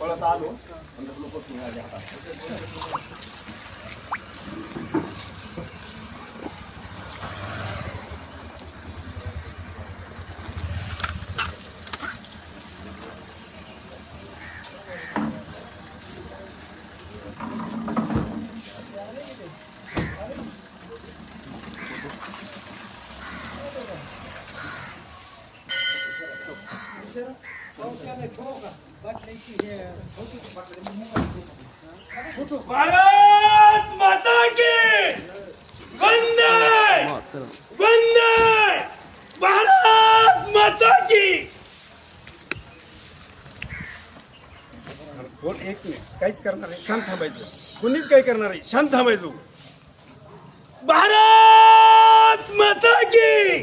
पळत आलो. भारत माता की! वंदे! वंदे! भारत माता की! कोण एक मिनिट. काहीच करणार नाही. शांत थांबायचं. कोणीच काही करणार नाही. शांत थांबायचं. भारत माता की!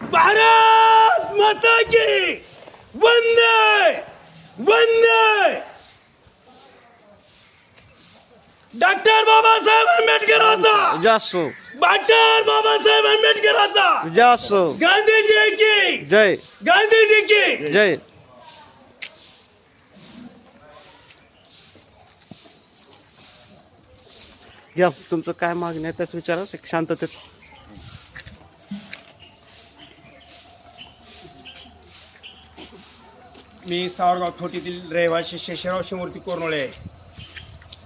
भारत माता की! वंदे! वंदे! डॉक्टर बाबासाहेब आंबेडकरांचा! जासो डॉक्टर बाबासाहेब आंबेडकरांचा! जासो गांधीजी की जय। गांधीजी की जय। घ्या तुमचं काय मागणी आहे त्याच विचारा एक शांततेत. मी सावरगाव थोटीतील रहिवासी शेषराव शिमूर्ती कोरनोळे आहे.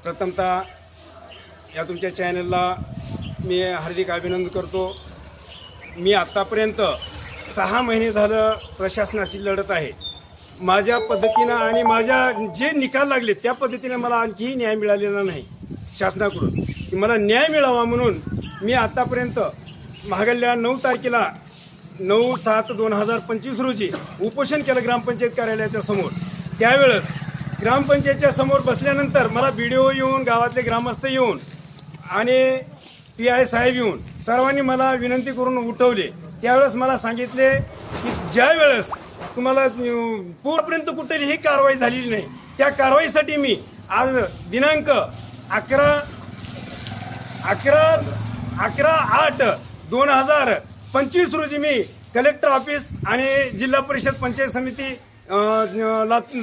प्रथमतः या तुमच्या चॅनलला मी हार्दिक अभिनंदन करतो. मी आत्तापर्यंत सहा महिने झालं प्रशासनाशी लढत आहे. माझ्या पद्धतीनं आणि माझ्या जे निकाल लागले त्या पद्धतीने मला आणखीही न्याय मिळालेला नाही शासनाकडून. मला न्याय मिळावा म्हणून मी आत्तापर्यंत महागल्या नऊ तारखेला नऊ सात दोन हजार पंचवीस रोजी उपोषण केलं ग्रामपंचायत कार्यालयाच्या समोर. त्यावेळेस ग्रामपंचायतच्या समोर बसल्यानंतर मला बी येऊन गावातले ग्रामस्थ येऊन आणि पी आय साहेब येऊन सर्वांनी मला विनंती करून उठवले. त्यावेळेस मला सांगितले की ज्या वेळेस तुम्हाला अं, पूर्वपर्यंत कुठलीही कारवाई झालेली नाही त्या कारवाईसाठी मी आज दिनांक अकरा अकरा अकरा आठ दोन हजार पंचवीस रोजी मी कलेक्टर ऑफिस आणि जिल्हा परिषद पंचायत समिती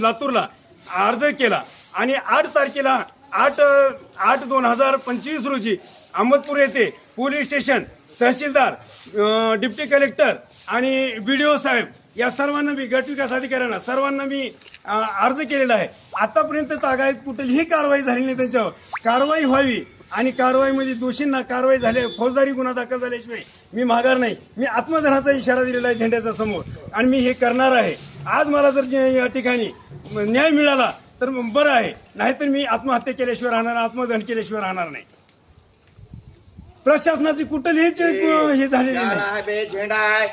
लातूरला अर्ज केला. आणि आठ तारखेला आठ आठ दोन हजार पंचवीस रोजी अहमदपूर येथे पोलीस स्टेशन तहसीलदार डिप्टी कलेक्टर आणि बी डी ओ साहेब या सर्वांना मी गट विकास अधिकाऱ्यांना सर्वांना मी अर्ज केलेला आहे. आतापर्यंत तागायत कुठलीही कारवाई झाली नाही त्याच्यावर. कारवाई व्हावी आणि कारवाईमध्ये दोषींना कारवाई झाल्या फौजदारी गुन्हा दाखल झाल्याशिवाय मी माघार नाही. मी आत्मधनाचा इशारा दिलेला आहे झेंड्याच्या समोर. आणि मी हे करणार आहे. आज मला जर या- ठिकाणी न्याय मिळाला तर बरं आहे. नाहीतर मी आत्महत्या केल्याशिवाय राहणार आत्मदहन केल्याशिवाय राहणार नाही. प्रशासनाची कुठलीच हे झालेली नाही. झेंडा आहे.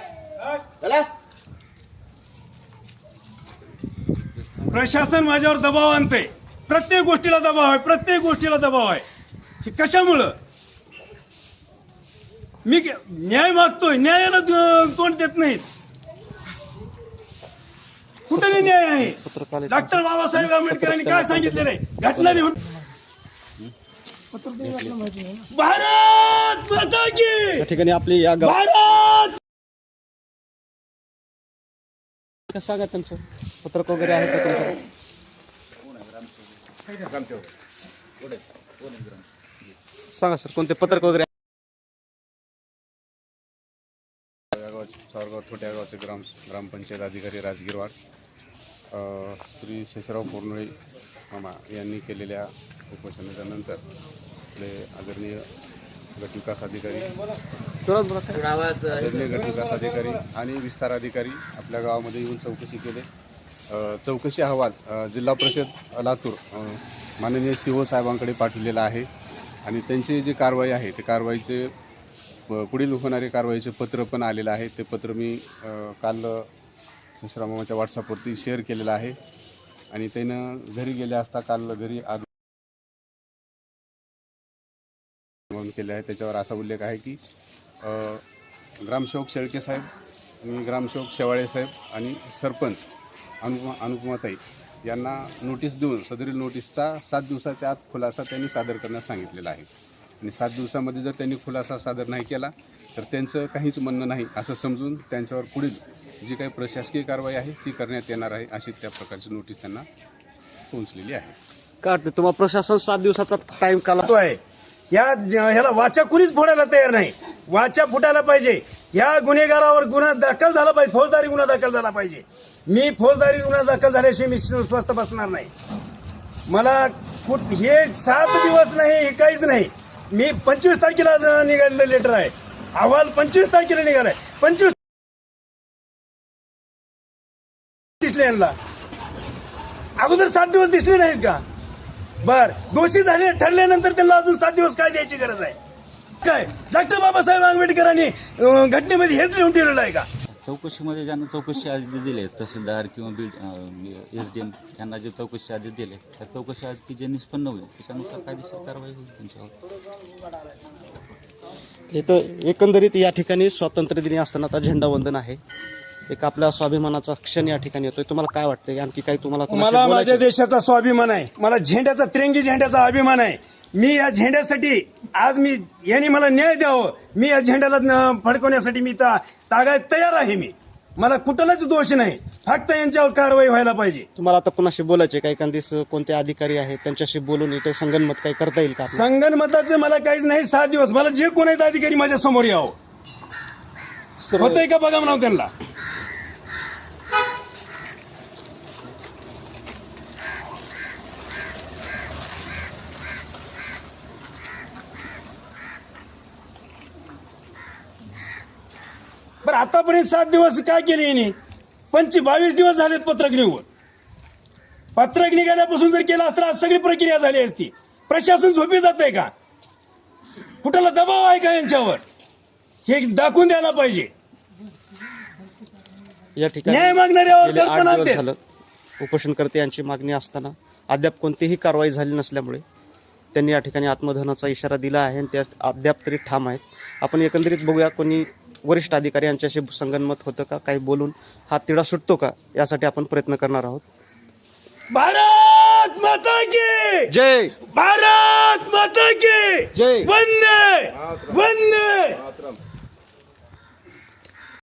प्रशासन माझ्यावर दबाव आणते प्रत्येक गोष्टीला दबाव आहे प्रत्येक गोष्टीला दबाव आहे. हे कशामुळं? मी न्याय मागतोय न्यायाला तोंड देत नाहीत. कुठे न्याय आहे? डॉक्टर बाबासाहेब आंबेडकरांनी काय सांगितलेलं आहे? घटना लिहून भारत माता की! या ठिकाणी आपली या भारत! सांगा त्यांचं? पत्रक वगैरे आहे का तुमचं? सांगा सर कोणते पत्रक वगैरे गावाचे चारगाव छोट्या गावचे ग्राम ग्रामपंचायत अधिकारी राजगिरवाड श्री शेषराव कोरनळे मामा यांनी केलेल्या उपोषणाच्या नंतर आपले आदरणीय गटविकास अधिकारी आदरणीय गटविकास अधिकारी आणि विस्तार अधिकारी आपल्या गावामध्ये येऊन चौकशी केले. अ, चौकशी अहवाल अ, जिल्हा परिषद लातूर अ, माननीय सी साहेबांकडे पाठवलेला आहे. आणि त्यांची जी कारवाई आहे ते कारवाईचे पुढील होणारे कारवाईचे पत्र पण आलेलं आहे. ते पत्र मी काल मामाच्या व्हॉट्सअपवरती शेअर केलेलं आहे. आणि त्यानं घरी गेले असता काल घरी आग केले आहे. त्याच्यावर असा उल्लेख आहे की ग्रामसेवक शेळके साहेब ग्रामसेवक शेवाळे साहेब आणि सरपंच अनुपमा अनुपमाताई यांना नोटीस देऊन सदरील नोटीसचा सात दिवसाच्या आत खुलासा त्यांनी सादर करण्यास सांगितलेला आहे. आणि सात दिवसामध्ये जर त्यांनी खुलासा सादर नाही केला तर त्यांचं काहीच म्हणणं नाही असं समजून त्यांच्यावर पुढील जी काही प्रशासकीय कारवाई आहे ती करण्यात येणार आहे अशी त्या प्रकारची नोटीस त्यांना पोहोचलेली आहे. काय वाटतं तुम्हाला प्रशासन सात दिवसाचा टाइम काला तो आहे. या ह्याला वाचा कुणीच फोडायला तयार नाही. वाचा फुटायला पाहिजे. या गुन्हेगारावर गुन्हा दाखल झाला पाहिजे फौजदारी गुन्हा दाखल झाला पाहिजे. मी फौजदारी गुन्हा दाखल झाल्याशिवाय मी स्वस्थ बसणार नाही. मला कुठ हे सात दिवस नाही हे काहीच नाही. मी पंचवीस तारखेला निघालेलं लेटर आहे. अहवाल पंचवीस तारखेला निघालाय. पंचवीस दिसले यांना. अगोदर सात दिवस दिसले नाहीत का? बर दोषी झाले ठरल्यानंतर त्यांना अजून सात दिवस काय द्यायची गरज आहे? काय? डॉक्टर बाबासाहेब आंबेडकरांनी घटनेमध्ये हेच लिहून ठेवलेलं आहे का? चौकशीमध्ये ज्यांना चौकशी आदेश दिले तहसीलदार किंवा बीड एस डी एम यांना जे चौकशी आदेश दिले त्या चौकशी आदेश जे निष्पन्न होईल त्याच्यानुसार कायदेशीर कारवाई होईल त्यांच्यावर. इथं एकंदरीत या ठिकाणी स्वातंत्र्य दिनी असताना आता झेंडावंदन आहे. एक आपल्या स्वाभिमानाचा क्षण या ठिकाणी येतोय. तुम्हाला काय वाटतंय? आणखी काही तुम्हाला मला माझ्या? देशाचा स्वाभिमान आहे. मला झेंड्याचा तिरंगी झेंड्याचा अभिमान आहे. मी या झेंड्यासाठी आज मी यांनी मला न्याय द्यावं. मी या झेंड्याला न- फडकवण्यासाठी मी ता- तागायत तयार आहे मी. मला कुठलाच दोष नाही. फक्त यांच्यावर कारवाई व्हायला पाहिजे. तुम्हाला आता कोणाशी बोलायचे काही एखादीस कोणते अधिकारी आहेत? त्यांच्याशी बोलून इथे संगनमत काही करता येईल का? संगणमताचं मला काहीच नाही. सात दिवस. मला जे कोण आहेत अधिकारी माझ्यासमोर यावं होतंय का बघा म्हणावं त्यांना. बरं आतापर्यंत सात दिवस काय केले यांनी पंच बावीस दिवस झालेत पत्रक निघून पत्रक निघाल्यापासून जर केलं असतं आज सगळी प्रक्रिया झाली असती. प्रशासन झोपी जात आहे का? कुठला दबाव आहे का यांच्यावर? हे दाखवून द्यायला पाहिजे. या ठिकाणी न्याय मागणाऱ्यावर गेले आठ दिवस. झालं उपोषणकर्ते यांची मागणी असताना अद्याप कोणतीही कारवाई झाली नसल्यामुळे त्यांनी या ठिकाणी आत्मदहनाचा इशारा दिला आहे आणि त्या अद्याप तरी ठाम आहेत. आपण एकंदरीत बघूया कोणी वरिष्ठ अधिकारी यांच्याशी संगनमत होतं का? काही बोलून हा तिढा सुटतो का? यासाठी आपण प्रयत्न करणार आहोत. भारत माता की! जय! भारत माता की! जय. वंदे! वंदे!